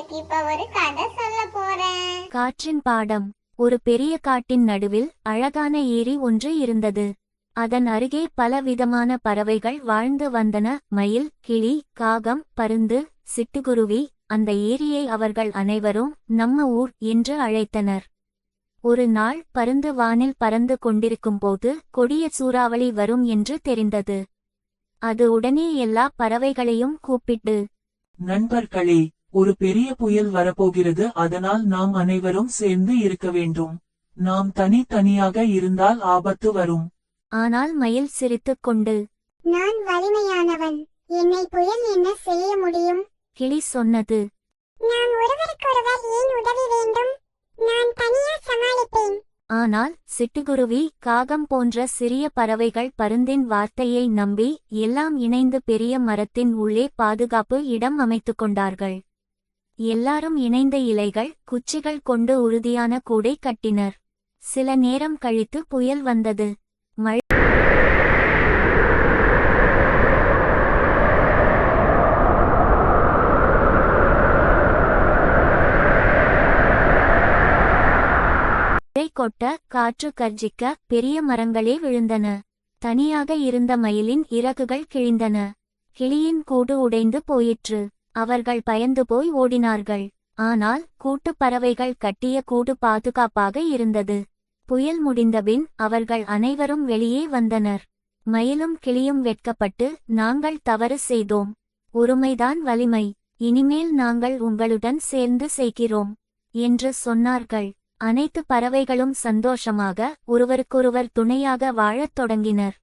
உங்களுக்கு இப்ப ஒரு கதை சொல்ல போறேன். காற்றின் பாடம். ஒரு பெரிய காட்டின் நடுவில் அழகான ஏரி ஒன்று இருந்தது. அதன் அருகே பல விதமான பறவைகள் வாழ்ந்து வந்தன. மயில் கிளி காகம் பருந்து சிட்டுக்குருவி அந்த ஏரியை அவர்கள் அனைவரும் நம்ம ஊர் என்று அழைத்தனர். ஒரு நாள் பருந்து வானில் பறந்து கொண்டிருக்கும்போது கொடிய சூறாவளி வரும் என்று தெரிந்தது. அது உடனே எல்லா பறவைகளையும் கூப்பிட்டு நண்பர்களே ஒரு பெரிய புயல் வரப்போகிறது அதனால் நாம் அனைவரும் சேர்ந்து இருக்க வேண்டும். நாம் தனி தனியாக இருந்தால் ஆபத்து வரும். ஆனால் மயில் சிரித்துக் கொண்டு நான் வலிமையானவன். என்னை புயல் என்ன செய்ய முடியும்? கிளி சொன்னது நாம் ஒருவருக்கொருவர் ஏன் உதவி வேண்டும்? நான் தனியா சமாளிப்பேன். ஆனால் சிட்டுக்குருவி காகம் போன்ற சிறிய பறவைகள் பருந்தின் வார்த்தையை நம்பி எல்லாம் இணைந்து பெரிய மரத்தின் உள்ளே பாதுகாப்பு இடம் அமைத்துக் கொண்டார்கள். எல்லாரும் இணைந்த இலைகள் குச்சிகள் கொண்டு உறுதியான கூடை கட்டினர். சில நேரம் கழித்து புயல் வந்தது. மழை கொட்ட காற்று கர்ஜிக்க பெரிய மரங்களே விழுந்தன. தனியாக இருந்த மயிலின் இறகுகள் கிழிந்தன. கிளியின் கூடு உடைந்து போயிற்று. அவர்கள் பயந்து போய் ஓடினார்கள். ஆனால் கூட்டுப் பறவைகள் கட்டிய கூடு பாதுகாப்பாக இருந்தது. புயல் முடிந்தபின் அவர்கள் அனைவரும் வெளியே வந்தனர். மயிலும் கிளியும் வெட்கப்பட்டு நாங்கள் தவறு செய்தோம். ஒருமைதான் வலிமை. இனிமேல் நாங்கள் உங்களுடன் சேர்ந்து செய்கிறோம். என்று சொன்னார்கள். அனைத்து பறவைகளும் சந்தோஷமாக ஒருவருக்கொருவர் துணையாக வாழத் தொடங்கினர்.